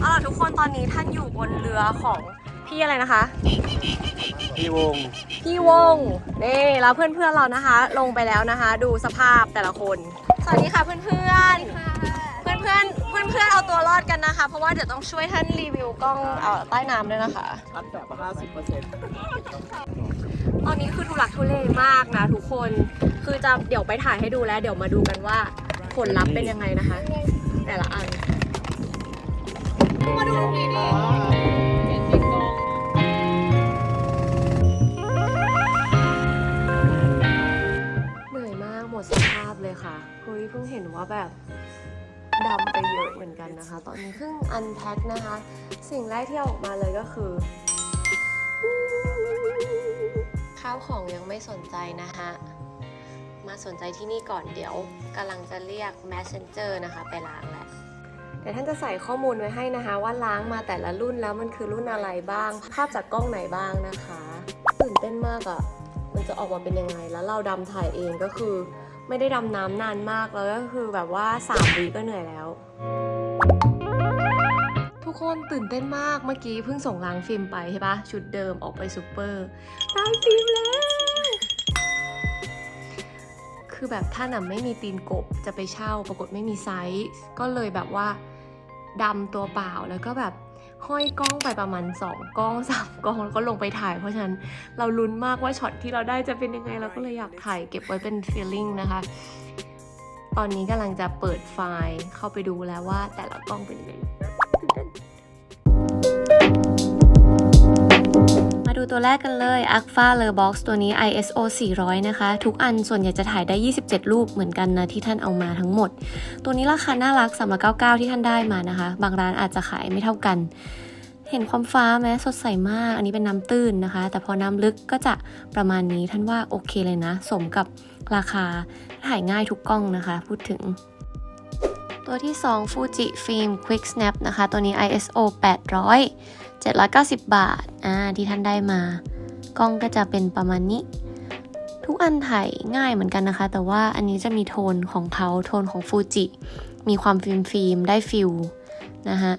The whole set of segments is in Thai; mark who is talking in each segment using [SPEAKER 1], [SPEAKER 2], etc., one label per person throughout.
[SPEAKER 1] เอาล่ะทุกคนตอนนี้ท่านอยู่บนเรือของพี่อะไรนะคะ
[SPEAKER 2] พี่วง
[SPEAKER 1] พี่วงนี่แล้วเพื่อนๆเรานะคะ ลงไปแล้วนะคะ ดูสภาพแต่ละคน สวัสดีค่ะเพื่อนเพื่อนเพื่อนเพื่อนเพื่อนเพื่อนเอาตัวรอดกันนะคะ เพราะว่าเดี๋ยวต้องช่วยท่านรีวิวกล้องใต้น้ำด้วยนะคะ
[SPEAKER 2] ชัดแบบ 50%
[SPEAKER 1] ตอนนี้คือ ทุลักทุเลมากนะทุกคน คือจะเดี๋ยวไปถ่ายให้ดูแล้ว เดี๋ยวมาดูกันว่าผลลัพธ์เป็นยังไงนะคะ แต่ละอัน มาดูตรงนี้ดิเหนื่อยมากหมดสภาพเลยค่ะเฮ้ยเพิ่งเห็นว่าแบบดำไปเยอะเหมือนกันนะคะ ตอนนี้เพิ่งอันแพ็คนะคะ สิ่งแรกที่ออกมาเลยก็คือาวของยังไม่สนใจนะคะมาสนใจที่นี่ก่อนเดี๋ยวกำลังจะเรียก messenger นะคะ ไปล้างแหละเดี๋ยวท่านจะใส่ข้อมูลไว้ให้นะคะว่าล้างมาแต่ละรุ่นแล้วมันคือรุ่นอะไรบ้าง ภาพจากกล้องไหนบ้างนะคะตื่นเต้นมากอะ่ะ มันจะออกมาเป็นยังไง แล้วเราดำถ่ายเองก็คือ ไม่ได้ดำน้ำนานมากแล้วก็คือแบบว่า3วิก็เหนื่อยแล้ว กคนตื่นเต้นมากเมื่อกี้เพิ่งส่งล้างฟิล์มไปใช่ปะชุดเดิมออกไปซูเปอร์ได้ฟิล์มแล้ว คือแบบท่านอะไม่มีตีนกบจะไปเช่าปรากฏไม่มีไซส์ก็เลยแบบว่าดำตัวเปล่าแล้วก็แบบห้อยกล้องไปประมาณ 2 กล้อง 3 กล้อง แล้วก็ลงไปถ่ายเพราะฉะนั้นเราลุ้นมากว่าช็อตที่เราได้จะเป็นยังไง เราก็เลยอยากถ่ายเก็บไว้เป็น feeling นะคะ ตอนนี้กำลังจะเปิดไฟล์เข้าไปดูแล้วว่าแต่ละกล้องเป็นยังไง ตัวแรกกันเลย Agfa l e r Box ตัวนี้ ISO 400 นะคะ ทุกอันส่วนใหญ่จะถ่ายได้ 27 รูปเหมือนกันนะที่ท่านเอามาทั้งหมด ตัวนี้ราคาน่ารัก399 ที่ท่านได้มานะคะ บางร้านอาจจะขายไม่เท่ากัน เห็นความฟ้าไหมสดใสมาก อันนี้เป็นน้ำตื้นนะคะ แต่พอน้ำลึกก็จะประมาณนี้ท่านว่าโอเคเลยนะ สมกับราคาถ่ายง่ายทุกกล้องนะคะ พูดถึง ตัวที่ 2 Fuji Film Quick Snap นะคะ ตัวนี้ ISO 800 790 บาท อ่า ที่ท่านได้มา กล้องก็จะเป็นประมาณนี้ ทุกอันถ่ายง่ายเหมือนกันนะคะ แต่ว่าอันนี้จะมีโทนของเขา โทนของฟูจิ มีความฟิล์มฟิล์มได้ฟิลนะคะ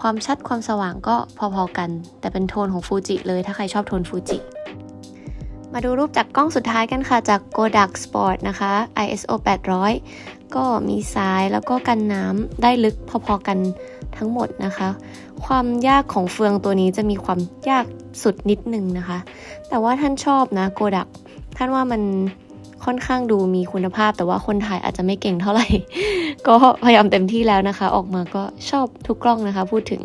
[SPEAKER 1] ความชัดความสว่างก็พอๆกัน แต่เป็นโทนของฟูจิเลย ถ้าใครชอบโทนฟูจิ มาดูรูปจากกล้องสุดท้ายกันค่ะ จาก Kodak Sport นะคะ ISO 800 ก็มีซ้ายแล้วก็กันน้ำได้ลึกพอๆกันทั้งหมดนะคะ ความยากของเฟืองตัวนี้จะมีความยากสุดนิดนึงนะคะ แต่ว่าท่านชอบนะโกดักท่านว่ามันค่อนข้างดูมีคุณภาพ แต่ว่าคนถ่ายอาจจะไม่เก่งเท่าไหร่ ก็พยายามเต็มที่แล้วนะคะ ออกมาก็ชอบทุกกล้องนะคะ พูดถึง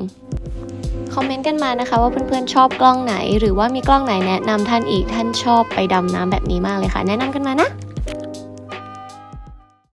[SPEAKER 1] คอมเมนต์กันมานะคะ ว่าเพื่อนๆชอบกล้องไหน หรือว่ามีกล้องไหนแนะนำท่านอีกท่านชอบไปดำน้ำแบบนี้มากเลยค่ะ แนะนำกันมานะ